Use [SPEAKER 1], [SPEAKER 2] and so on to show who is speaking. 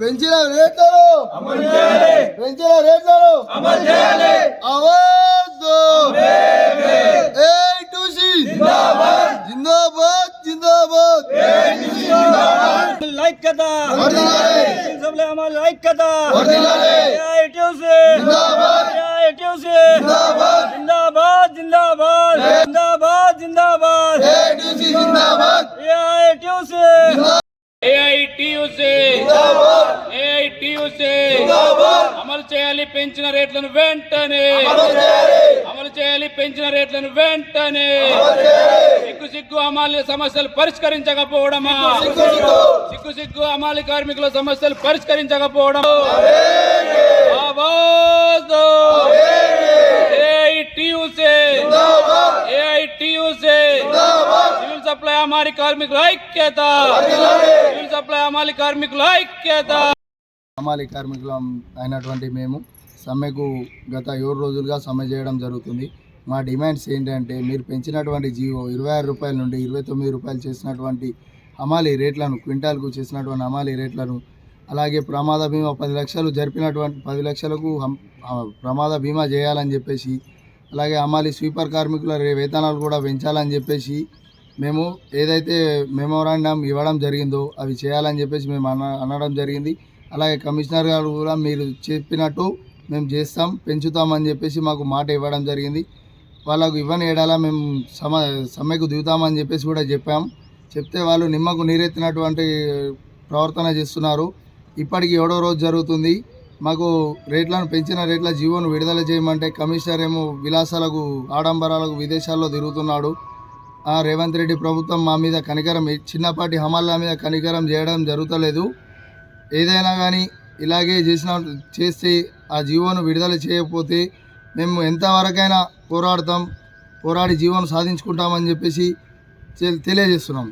[SPEAKER 1] పెంచిన రేట్లను పెంచిన రేట్లను అవాజ్ ఏ టు సి జిందాబాద్ జిందాబాద్
[SPEAKER 2] ఐక్యత
[SPEAKER 1] వర్ధిల్లాలి.
[SPEAKER 2] సభలో అమలు ఐక్యత
[SPEAKER 1] వర్ధిల్లాలి.
[SPEAKER 2] ఏఐటీయూసీ.
[SPEAKER 1] జిందాబాద్.
[SPEAKER 2] ఏఐటీయూసీ.
[SPEAKER 1] జిందాబాద్.
[SPEAKER 2] జిందాబాద్ జిందాబాద్ జిందాబాద్ జిందాబాద్
[SPEAKER 1] A to C Zindabad
[SPEAKER 2] AITUC.
[SPEAKER 3] AITUC AITUC అమలు చేయాలి పెంచిన రేట్లను వెంటనే అమలు చేయాలి! పెంచిన రేట్లను వెంటనే సిగ్గు సిగ్గు అమాలి సమస్యలు పరిష్కరించకపోవడమా? సిగ్గు సిగ్గు అమాలి కార్మికుల సమస్యలు పరిష్కరించకపోవడం? సివిల్ సప్లై అమాలి కార్మికుల ఐక్యత! సివిల్ సప్లై అమాలి కార్మికుల ఐక్యత!
[SPEAKER 1] హమాలి కార్మికులం అయినటువంటి మేము సమ్మెకు గత ఏడు రోజులుగా సమ్మె చేయడం జరుగుతుంది. మా డిమాండ్స్ ఏంటంటే మీరు పెంచినటువంటి జీవో ఇరవై ఆరు రూపాయల నుండి ఇరవై తొమ్మిది రూపాయలు చేసినటువంటి హమాలి రేట్లను క్వింటాల్కు చేసినటువంటి హమాలి రేట్లను అలాగే ప్రమాద బీమా పది లక్షలు జరిపినటువంటి పది లక్షలకు ప్రమాద బీమా చేయాలని చెప్పేసి అలాగే హమాలి స్వీపర్ కార్మికుల వేతనాలు కూడా పెంచాలని చెప్పేసి మేము ఏదైతే మెమోరాండం ఇవ్వడం జరిగిందో అవి చేయాలని చెప్పేసి మేము అన అనడం జరిగింది. అలాగే కమిషనర్ గారు కూడా మీరు చెప్పినట్టు మేము చేస్తాం పెంచుతామని చెప్పేసి మాకు మాట ఇవ్వడం జరిగింది. వాళ్ళకు ఇవ్వని ఏడాలా మేము సమ సమ్మెకు దిగుతామని చెప్పేసి కూడా చెప్పాం. చెప్తే వాళ్ళు నిమ్మకు నీరెత్తినటువంటి ప్రవర్తన చేస్తున్నారు. ఇప్పటికి ఏడో రోజు జరుగుతుంది. మాకు రేట్లను పెంచిన రేట్ల జీవోను విడుదల చేయమంటే కమిషనర్ ఏమో విలాసాలకు ఆడంబరాలకు విదేశాల్లో తిరుగుతున్నాడు. ఆ రేవంత్ రెడ్డి ప్రభుత్వం మా మీద కనికరం చిన్నపాటి హమాల మీద కనికరం చేయడం జరుగుతలేదు. ఏదైనా కానీ ఇలాగే చేసిన చేస్తే ఆ జీవోను విడుదల చేయకపోతే మేము ఎంతవరకైనా పోరాడతాం పోరాడి జీవోను సాధించుకుంటామని చెప్పేసి తెలియజేస్తున్నాం.